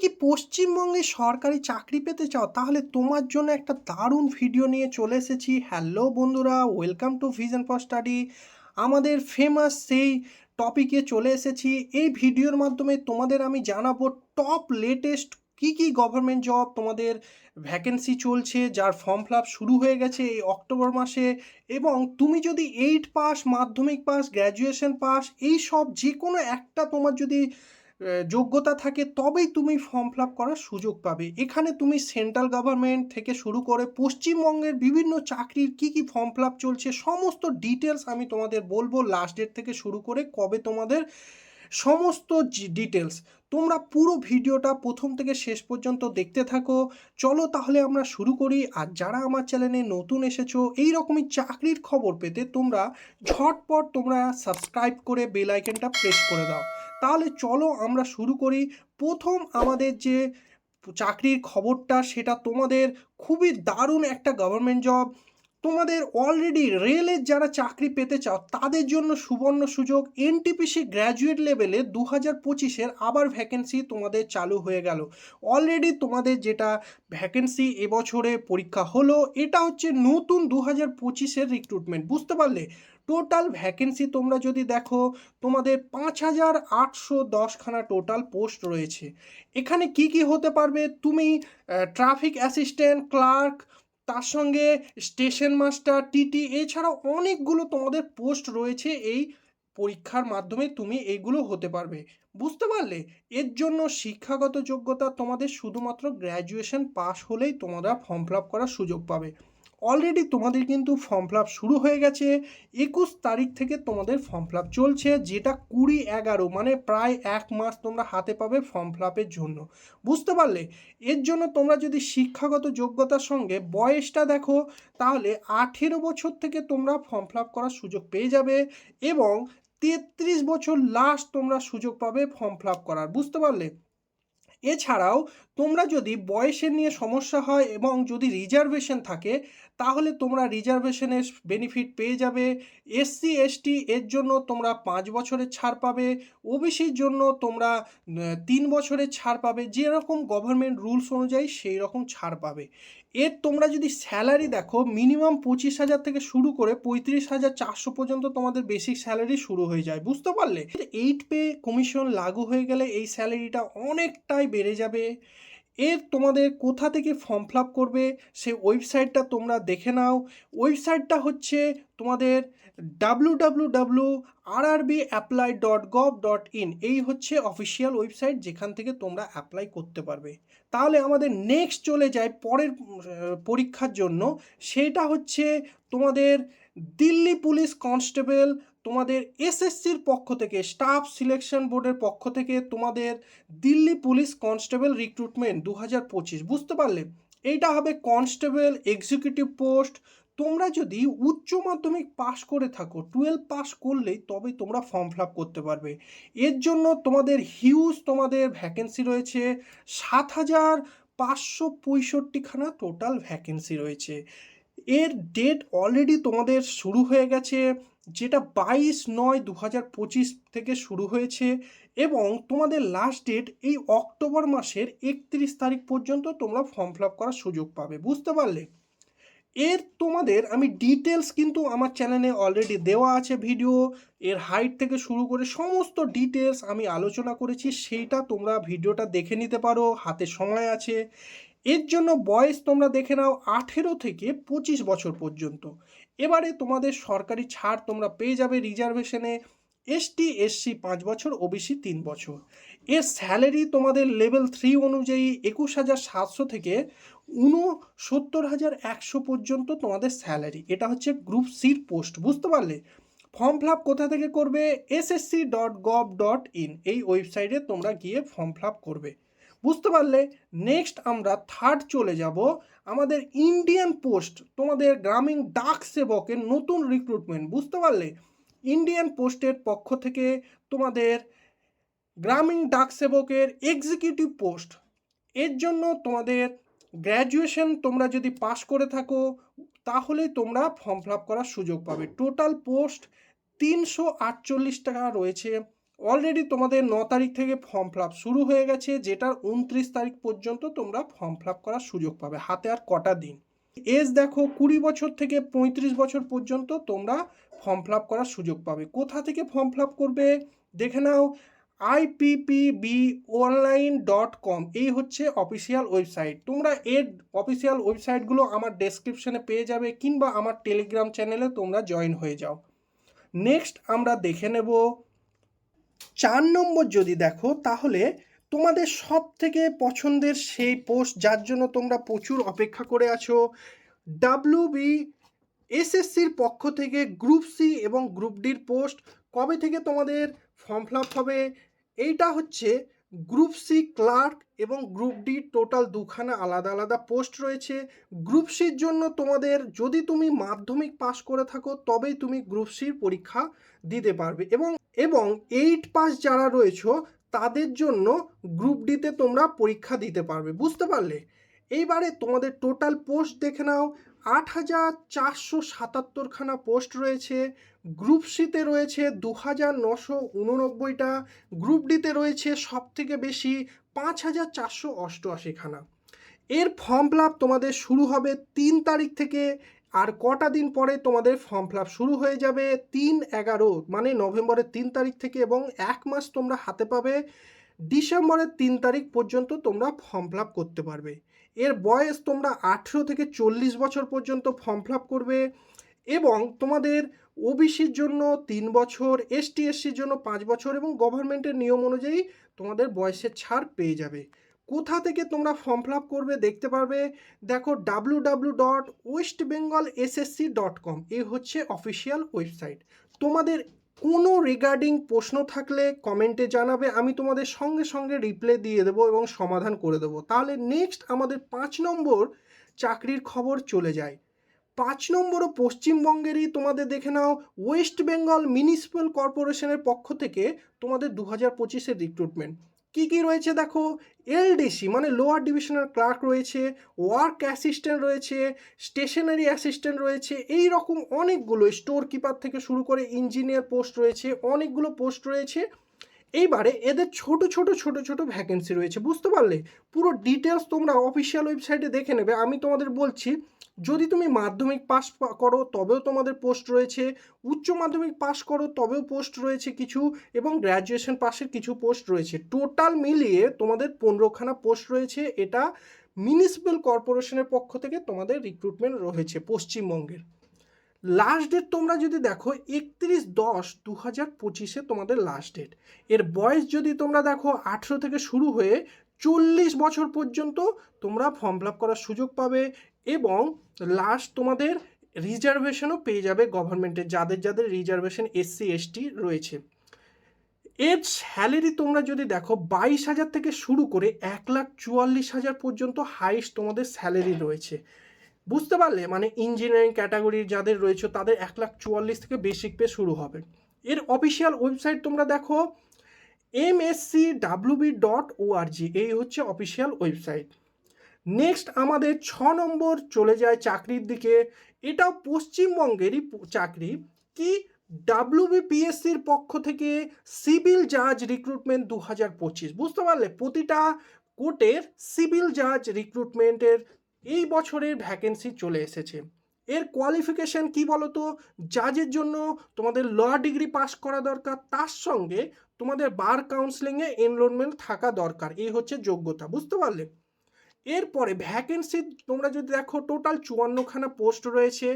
কি পশ্চিমবঙ্গে সরকারি চাকরি পেতে চাও? তাহলে তোমার জন্য একটা দারুণ ভিডিও নিয়ে চলে এসেছি। হ্যালো বন্ধুরা welcome to Vision for Study আমাদের ফেমাস সেই টপিকে চলে এসেছি। এই ভিডিওর মাধ্যমে তোমাদের আমি জানাব টপ লেটেস্ট কি কি গভর্নমেন্ট জব তোমাদের ভ্যাকেন্সি চলছে, যার ফর্ম ফিল শুরু হয়ে গেছে এই অক্টোবর মাসে। এবং তুমি যদি eight pass Madhyamik pass graduation pass এই সব যে কোনো একটা তোমার যদি যোগ্যতা থাকে তবেই তুমি ফর্ম ফিল আপ করার সুযোগ পাবে। এখানে তুমি সেন্ট্রাল গভর্নমেন্ট থেকে শুরু করে পশ্চিমবঙ্গের বিভিন্ন চাকরির কি কি ফর্ম ফিল আপ চলছে, সমস্ত ডিটেলস আমি তোমাদের বলব লাস্ট ডেট থেকে শুরু করে কবে তোমাদের সমস্ত ডিটেলস তোমরা পুরো ভিডিওটা প্রথম থেকে শেষ পর্যন্ত দেখতে থাকো। চলো তাহলে আমরা শুরু করি। আর যারা আমার চ্যানেলে নতুন এসেছ এই রকমই চাকরির খবর পেতে তোমরা ঝটপট তোমরা সাবস্ক্রাইব করে বেল আইকনটা প্রেস করে দাও। তাহলে চলো আমরা শুরু করি। প্রথম আমাদের যে চাকরির খবরটা, সেটা তোমাদের খুবই দারুণ একটা গভর্নমেন্ট জব তোমাদের অলরেডি রেলের যারা চাকরি পেতে চাও, তাদের জন্য সুবর্ণ সুযোগ। এনটিপিসি গ্র্যাজুয়েট লেভেলে দু হাজার পঁচিশের আবার ভ্যাকেন্সি তোমাদের চালু হয়ে গেল। অলরেডি তোমাদের যেটা ভ্যাকেন্সি এবছরে পরীক্ষা হলো, এটা হচ্ছে নতুন দু হাজার পঁচিশের রিক্রুটমেন্ট বুঝতে পারলে? টোটাল ভ্যাকেন্সি তোমরা যদি দেখো, তোমাদের পাঁচ হাজার আটশো দশখানা টোটাল পোস্ট রয়েছে। এখানে কি কি হতে পারবে? তুমি ট্রাফিক অ্যাসিস্ট্যান্ট ক্লার্ক তার সঙ্গে স্টেশন মাস্টার টিটি এছাড়াও অনেকগুলো তোমাদের পোস্ট রয়েছে এই পরীক্ষার মাধ্যমে তুমি এইগুলো হতে পারবে। বুঝতে পারলে? এর জন্য শিক্ষাগত যোগ্যতা তোমাদের শুধুমাত্র গ্র্যাজুয়েশন পাস হলেই তোমরা ফর্ম ফিল আপ করার সুযোগ পাবে। অলরেডি তোমাদের কিন্তু ফর্ম ফিল শুরু হয়ে গেছে। একুশ তারিখ থেকে তোমাদের ফর্ম ফিল চলছে, যেটা কুড়ি এগারো মানে প্রায় এক মাস তোমরা হাতে পাবে ফর্ম ফিল জন্য। বুঝতে পারলে? এর জন্য তোমরা যদি শিক্ষাগত যোগ্যতার সঙ্গে বয়সটা দেখো, তাহলে আঠেরো বছর থেকে তোমরা ফর্ম ফিল করার সুযোগ পেয়ে যাবে এবং তেত্রিশ বছর লাস্ট তোমরা সুযোগ পাবে ফর্ম ফিল করার। বুঝতে পারলে? এছাড়াও তোমরা যদি বয়সের নিয়ে সমস্যা হয় এবং যদি রিজার্ভেশন থাকে, তাহলে তোমরা রিজার্ভেশনের বেনিফিট পেয়ে যাবে। এসসি এসটি এর জন্য তোমরা পাঁচ বছরের ছাড় পাবে। ওবিসির জন্য তোমরা তিন বছরের ছাড় পাবে। যেরকম গভর্নমেন্ট রুলস অনুযায়ী সেই রকম ছাড় পাবে। এর তোমরা যদি স্যালারি দেখো মিনিমাম পঁচিশ হাজার থেকে শুরু করে পঁয়ত্রিশ হাজার চারশো পর্যন্ত তোমাদের বেসিক স্যালারি শুরু হয়ে যায়, বুঝতে পারলে? এইট পে কমিশন লাগু হয়ে গেলে এই স্যালারিটা অনেকটাই বেড়ে যাবে। এর তোমাদের কোথা থেকে ফর্ম ফিল করবে, সেই ওয়েবসাইটটা তোমরা দেখে নাও। ওয়েবসাইটটা হচ্ছে তোমাদের W W W R R B apply dot gov dot in এই হচ্ছে অফিসিয়াল ওয়েবসাইট যেখান থেকে তোমরা অ্যাপ্লাই করতে পারবে। তাহলে আমাদের নেক্সট চলে যায় পরের পরীক্ষার জন্য। সেটা হচ্ছে তোমাদের দিল্লি পুলিশ কনস্টেবল, তোমাদের এসএসসির পক্ষ থেকে স্টাফ সিলেকশন বোর্ডের পক্ষ থেকে তোমাদের দিল্লি পুলিশ কনস্টেবল রিক্রুটমেন্ট দু হাজার পঁচিশ। বুঝতে পারলে? এইটা হবে কনস্টেবল এক্সিকিউটিভ পোস্ট তোমরা যদি উচ্চ মাধ্যমিক পাশ করে থাকো টুয়েলভ পাস করলেই তবেই তোমরা ফর্ম ফিল করতে পারবে। এর জন্য তোমাদের হিউজ তোমাদের ভ্যাকেন্সি রয়েছে, সাত হাজার পাঁচশো পঁয়ষট্টিখানা টোটাল ভ্যাকেন্সি রয়েছে। এর ডেট অলরেডি তোমাদের শুরু হয়ে গেছে, যেটা বাইশ নয় দু হাজার পঁচিশ থেকে শুরু হয়েছে এবং তোমাদের লাস্ট ডেট এই অক্টোবর মাসের একত্রিশ তারিখ পর্যন্ত তোমরা ফর্ম ফিল করার সুযোগ পাবে, বুঝতে পারলে? এর তোমাদের, আমি ডিটেলস কিন্তু আমার চ্যানেলে অলরেডি দেওয়া আছে ভিডিও এর হাইট থেকে শুরু করে সমস্ত ডিটেলস আমি আলোচনা করেছি, সেইটা তোমরা ভিডিওটা দেখে নিতে পারো, হাতে সময় আছে। এর জন্য বয়স তোমরা দেখে নাও আঠেরো থেকে পঁচিশ বছর পর্যন্ত। এবারে তোমাদের সরকারি ছাড় তোমরা পেয়ে যাবে রিজার্ভেশনে এসটি এসসি পাঁচ বছর ওবিসি তিন বছর। এর স্যালারি তোমাদের লেভেল থ্রি অনুযায়ী একুশ হাজার সাতশো থেকে উনসত্তর হাজার একশো পর্যন্ত তোমাদের স্যালারি এটা হচ্ছে গ্রুপ সির পোস্ট বুঝতে পারলে? ফর্ম ফিল আপ কোথা থেকে করবে? SSC dot gov dot in এই ওয়েবসাইটে তোমরা গিয়ে ফর্ম ফিল আপ করবে। বুঝতে পারলে? নেক্সট আমরা থার্ড চলে যাব। আমাদের ইন্ডিয়ান পোস্ট তোমাদের গ্রামীণ ডাক সেবকের নতুন রিক্রুটমেন্ট বুঝতে পারলে? ইন্ডিয়ান পোস্টের পক্ষ থেকে তোমাদের গ্রামীণ ডাক সেবকের এক্সিকিউটিভ পোস্ট এর জন্য তোমাদের গ্র্যাজুয়েশন তোমরা যদি পাশ করে থাকো, তাহলেই তোমরা ফর্ম ফিল আপ করার সুযোগ পাবে। টোটাল পোস্ট তিনশো আটচল্লিশ টাকা রয়েছে। অলরেডি তোমাদের ন তারিখ থেকে ফর্ম ফিল আপ শুরু হয়ে গেছে, যেটার উনত্রিশ তারিখ পর্যন্ত তোমরা ফর্ম ফিল আপ করার সুযোগ পাবে, হাতে আর কটা দিন। এজ দেখো, কুড়ি বছর থেকে পঁয়ত্রিশ বছর পর্যন্ত তোমরা ফর্ম ফিল আপ করার সুযোগ পাবে। কোথা থেকে ফর্ম ফিল আপ করবে? দেখে নাও আইপিপিবি অনলাইন ডট কম এই হচ্ছে অফিসিয়াল ওয়েবসাইট তোমরা এর অফিসিয়াল ওয়েবসাইটগুলো আমার ডেসক্রিপশনে পেয়ে যাবে, কিংবা আমার টেলিগ্রাম চ্যানেলে তোমরা জয়েন হয়ে যাও। নেক্সট আমরা দেখে নেব, চার নম্বর যদি দেখো, তাহলে তোমাদের সব থেকে পছন্দের সেই পোস্ট যার জন্য তোমরা প্রচুর অপেক্ষা করে আছো। ডাব্লিউ বি এসএসসির পক্ষ থেকে গ্রুপ সি এবং গ্রুপ ডির পোস্ট কবে থেকে তোমাদের ফর্ম ফিল আপ হবে? এইটা হচ্ছে গ্রুপ সি ক্লার্ক এবং গ্রুপ ডি টোটাল দুখানা আলাদা আলাদা পোস্ট রয়েছে। গ্রুপ সির জন্য তোমাদের যদি তুমি মাধ্যমিক পাস করে থাকো, তবেই তুমি গ্রুপ সির পরীক্ষা দিতে পারবে এবং এবং এইট পাস যারা রয়েছো, তাদের জন্য গ্রুপ ডিতে তোমরা পরীক্ষা দিতে পারবে। বুঝতে পারলে? এইবারে তোমাদের টোটাল পোস্ট দেখে নাও। আট হাজার চারশো সাতাত্তরখানা পোস্ট রয়েছে। গ্রুপ সিতে রয়েছে দু হাজার নশো উননব্বইটা। গ্রুপ ডিতে রয়েছে সব থেকে বেশি পাঁচ হাজার চারশো অষ্টআশিখানা। এর ফর্ম ফিল তোমাদের শুরু হবে তিন তারিখ থেকে আর কটা দিন পরে তোমাদের ফর্ম ফিল শুরু হয়ে যাবে তিন এগারো মানে নভেম্বরের তিন তারিখ থেকে এবং এক মাস তোমরা হাতে পাবে। ডিসেম্বরের তিন তারিখ পর্যন্ত তোমরা ফর্ম ফিল করতে পারবে। এর বয়স তোমরা আঠেরো থেকে চল্লিশ বছর পর্যন্ত ফর্ম ফিল করবে এবং তোমাদের ওবিসির জন্য তিন বছর এসটি এসসির জন্য পাঁচ বছর এবং গভর্নমেন্টের নিয়ম অনুযায়ী তোমাদের বয়সের ছাড় পেয়ে যাবে। কোথা থেকে তোমরা ফর্ম ফিল করবে দেখতে পারবে? দেখো W W dot West Bengal SSC dot com এই হচ্ছে অফিসিয়াল ওয়েবসাইট তোমাদের কোনো রিগার্ডিং প্রশ্ন থাকলে কমেন্টে জানাবে, আমি তোমাদের সঙ্গে সঙ্গে রিপ্লে দিয়ে দেবো এবং সমাধান করে দেবো। তাহলে নেক্সট আমাদের পাঁচ নম্বর চাকরির খবর চলে যায়। পাঁচ নম্বরও পশ্চিমবঙ্গেরই, তোমাদের দেখে নাও ওয়েস্ট বেঙ্গল মিউনিসিপ্যাল কর্পোরেশনের পক্ষ থেকে তোমাদের দু হাজার পঁচিশের রিক্রুটমেন্ট কী কী রয়েছে দেখো? এলডিসি মানে লোয়ার ডিভিশনাল ক্লার্ক রয়েছে, ওয়ার্ক অ্যাসিস্ট্যান্ট রয়েছে, স্টেশনারি অ্যাসিস্ট্যান্ট রয়েছে এই রকম অনেকগুলো স্টোর কিপার থেকে শুরু করে ইঞ্জিনিয়ার পোস্ট রয়েছে, অনেকগুলো পোস্ট রয়েছে। এইবারে এদের ছোট ছোট ছোট ছোট ভ্যাকেন্সি রয়েছে, বুঝতে পারলে? পুরো ডিটেলস তোমরা অফিসিয়াল ওয়েবসাইটে দেখে নেবে, আমি তোমাদের বলছি যদি তুমি মাধ্যমিক পাস করো, তবেও তোমাদের পোস্ট রয়েছে। উচ্চ মাধ্যমিক পাস করো, তবেও পোস্ট রয়েছে কিছু এবং গ্র্যাজুয়েশন পাসের কিছু পোস্ট রয়েছে। টোটাল মিলিয়ে তোমাদের পনেরোখানা পোস্ট রয়েছে। এটা মিউনিসিপ্যাল কর্পোরেশনের পক্ষ থেকে তোমাদের রিক্রুটমেন্ট রয়েছে পশ্চিমবঙ্গের। লাস্ট ডেট তোমরা যদি দেখো, একত্রিশ দশ দু হাজার পঁচিশে তোমাদের লাস্ট ডেট। এর বয়স যদি তোমরা দেখো, আঠেরো থেকে শুরু হয়ে চল্লিশ বছর পর্যন্ত তোমরা ফর্ম ফিল আপ করার সুযোগ পাবে এবং লাস্ট তোমাদের রিজার্ভেশনও পেয়ে যাবে গভর্নমেন্টের যাদের যাদের রিজার্ভেশন এসসি এসটি রয়েছে। এর স্যালারি তোমরা যদি দেখো, বাইশ হাজার থেকে শুরু করে এক লাখ চুয়াল্লিশ হাজার পর্যন্ত হাইস্ট তোমাদের স্যালারি রয়েছে। বুঝতে পারলে? মানে ইঞ্জিনিয়ারিং ক্যাটাগরির যাদের রয়েছে, তাদের এক লাখ চুয়াল্লিশ থেকে বেসিক পে শুরু হবে। এর অফিসিয়াল ওয়েবসাইট তোমরা দেখো M S C WB dot ORG এই হচ্ছে অফিসিয়াল ওয়েবসাইট নেক্সট আমাদের ছ নম্বর চলে যায় চাকরির দিকে। এটাও পশ্চিমবঙ্গেরই চাকরি। কি ডাব্লিউবিপিএসসির পক্ষ থেকে সিভিল জাজ রিক্রুটমেন্ট দু হাজার পঁচিশ। বুঝতে পারলে প্রতিটা কোর্টের সিভিল জাজ রিক্রুটমেন্টের এই বছরের ভ্যাকেন্সি চলে এসেছে। এর কোয়ালিফিকেশন কি বলতো? জাজের জন্য তোমাদের ল ডিগ্রি পাস করা দরকার। তার সঙ্গে তোমাদের বার কাউন্সিলিংয়ে এনরোলমেন্ট থাকা দরকার। এই হচ্ছে যোগ্যতা, বুঝতে পারলে? এরপরে ভ্যাকেন্সি তোমরা যদি দেখো টোটাল চুয়ান্নখানা পোস্ট রয়েছে।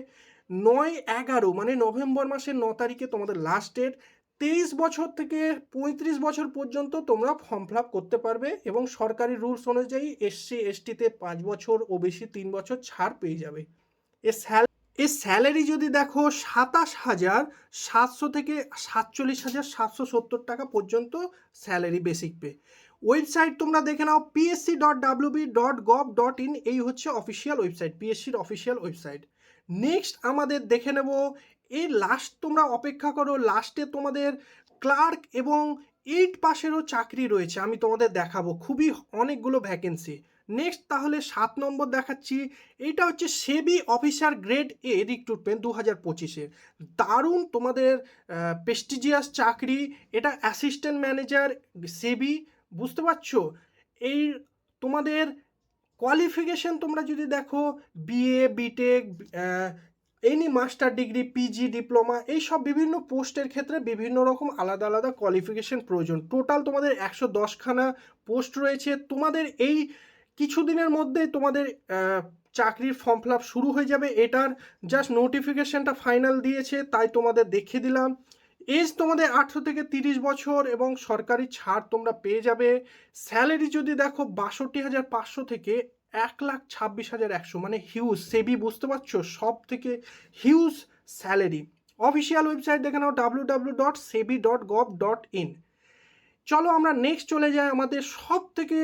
নয় এগারো মানে নভেম্বর মাসের ন তারিখে তোমাদের লাস্ট ডেট তেইশ বছর থেকে পঁয়ত্রিশ বছর পর্যন্ত তোমরা ফর্ম ফিল করতে পারবে এবং সরকারি রুলস অনুযায়ী এসসি এসটিতে পাঁচ বছর ওবিসি তিন বছর ছাড় পেয়ে যাবে। এর স্যাল এর স্যালারি যদি দেখো সাতাশ হাজার সাতশো থেকে সাতচল্লিশ হাজার সাতশো সত্তর টাকা পর্যন্ত স্যালারি বেসিক পে ওয়েবসাইট তোমরা দেখে নাও PSC dot WB dot gov dot in এই হচ্ছে অফিসিয়াল ওয়েবসাইট পিএসসির অফিসিয়াল ওয়েবসাইট নেক্সট আমাদের দেখে নেব এই লাস্ট তোমরা অপেক্ষা করো লাস্টে তোমাদের ক্লার্ক এবং এইট পাশেরও চাকরি রয়েছে, আমি তোমাদের দেখাবো। খুবই অনেকগুলো ভ্যাকেন্সি নেক্সট তাহলে সাত নম্বর দেখাচ্ছি। এইটা হচ্ছে SEBI officer grade A recruitment দু হাজার পঁচিশের দারুণ তোমাদের প্রেস্টিজিয়াস চাকরি। এটা অ্যাসিস্ট্যান্ট ম্যানেজার সেবি বুঝতে পারছ? এই তোমাদের কোয়ালিফিকেশন তোমরা যদি দেখো BA BTech any master degree PG diploma এই সব বিভিন্ন পোস্টের ক্ষেত্রে বিভিন্ন রকম আলাদা আলাদা কোয়ালিফিকেশন প্রয়োজন। টোটাল তোমাদের একশো দশখানা পোস্ট রয়েছে। তোমাদের এই কিছুদিনের মধ্যে তোমাদের চাকরির ফর্ম ফিল শুরু হয়ে যাবে। এটার জাস্ট নোটিফিকেশনটা ফাইনাল দিয়েছে, তাই তোমাদের দেখিয়ে দিলাম। এজ তোমাদের আঠেরো থেকে তিরিশ বছর এবং সরকারি ছাড় তোমরা পেয়ে যাবে। স্যালারি যদি দেখো বাষট্টি হাজার পাঁচশো থেকে এক লাখ ছাব্বিশ হাজার একশো মানে হিউজ সেবি বুঝতে পারছ? সব থেকে হিউজ স্যালারি অফিসিয়াল ওয়েবসাইট দেখে নাও W W dot SEBI dot gov dot in চলো আমরা নেক্সট চলে যাই আমাদের সব থেকে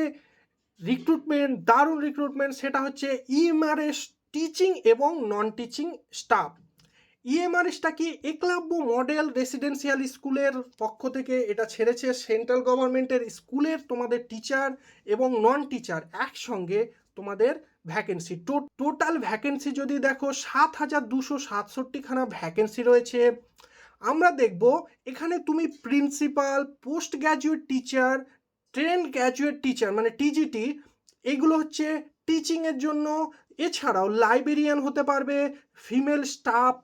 রিক্রুটমেন্ট দারুণ রিক্রুটমেন্ট সেটা হচ্ছে ইএমআরএস টিচিং এবং নন টিচিং স্টাফ ইএমআরএসটা কি একলাব্য মডেল রেসিডেন্সিয়াল স্কুলের পক্ষ থেকে এটা ছেড়েছে সেন্ট্রাল গভর্নমেন্টের স্কুলের তোমাদের টিচার এবং নন টিচার একসঙ্গে তোমাদের ভ্যাকেন্সি টোটাল ভ্যাকেন্সি যদি দেখো সাত হাজার দুশো সাতষট্টিখানা ভ্যাকেন্সি রয়েছে। আমরা দেখব এখানে তুমি principal post graduate teacher train graduate teacher মানে টিজিটি এগুলো হচ্ছে টিচিংয়ের জন্য। এছাড়াও লাইব্রেরিয়ান হতে পারবে ফিমেল স্টাফ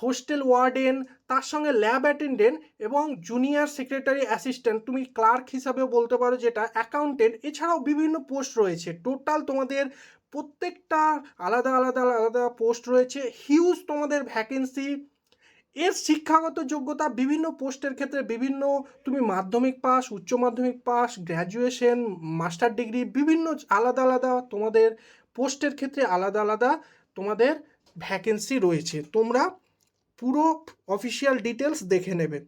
হোস্টেল ওয়ার্ডেন তার সঙ্গে ল্যাব অ্যাটেন্ডেন্ট এবং জুনিয়র সেক্রেটারি অ্যাসিস্ট্যান্ট তুমি ক্লার্ক হিসাবেও বলতে পারো যেটা অ্যাকাউন্টেন্ট এছাড়াও বিভিন্ন পোস্ট রয়েছে। টোটাল তোমাদের প্রত্যেকটা আলাদা আলাদা আলাদা পোস্ট রয়েছে। হিউজ তোমাদের ভ্যাকেন্সি এর শিক্ষাগত যোগ্যতা বিভিন্ন পোস্টের ক্ষেত্রে বিভিন্ন, তুমি মাধ্যমিক পাস, উচ্চ মাধ্যমিক পাস গ্র্যাজুয়েশন মাস্টার ডিগ্রি বিভিন্ন আলাদা আলাদা তোমাদের পোস্টের ক্ষেত্রে আলাদা আলাদা তোমাদের ভ্যাকেন্সি রয়েছে। তোমরা পুরো অফিসিয়াল ডিটেলস দেখে নেবে।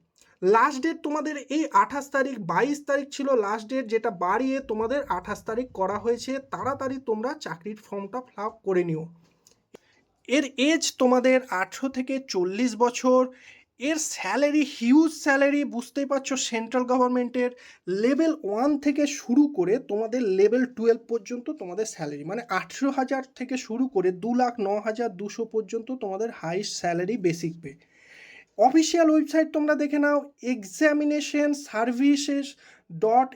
লাস্ট ডেট তোমাদের এই আঠাশ তারিখ, বাইশ তারিখ ছিল লাস্ট ডেট যেটা বাড়িয়ে তোমাদের আঠাশ তারিখ করা হয়েছে। তাড়াতাড়ি তোমরা চাকরির ফর্মটা ফিল করে নিও। এর এজ তোমাদের আঠেরো থেকে চল্লিশ বছর। এর স্যালারি হিউজ স্যালারি বুঝতেই পারছ সেন্ট্রাল গভর্নমেন্টের লেভেল ওয়ান থেকে শুরু করে তোমাদের লেভেল টুয়েলভ পর্যন্ত তোমাদের স্যালারি মানে আঠেরো হাজার থেকে শুরু করে দু লাখ ন হাজার দুশো পর্যন্ত তোমাদের highest salary basic pay official website তোমরা দেখে নাও examination services dot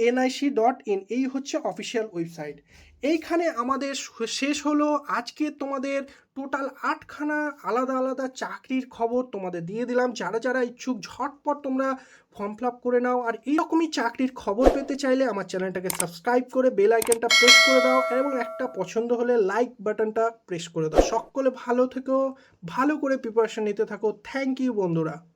NIC dot in এই হচ্ছে অফিসিয়াল ওয়েবসাইট এইখানে আমাদের শেষ হলো। আজকে তোমাদের টোটাল আটখানা আলাদা আলাদা চাকরির খবর তোমাদের দিয়ে দিলাম। যারা যারা ইচ্ছুক ঝটপট তোমরা ফর্ম ফিল করে নাও। আর এইরকমই চাকরির খবর পেতে চাইলে আমার চ্যানেলটাকে সাবস্ক্রাইব করে বেল আইকনটা প্রেস করে দাও। এবং একটা পছন্দ হলে লাইক বাটনটা প্রেস করে দাও। সকলে ভালো থেকো, ভালো করে প্রিপারেশন নিতে থাকো। থ্যাংক ইউ বন্ধুরা।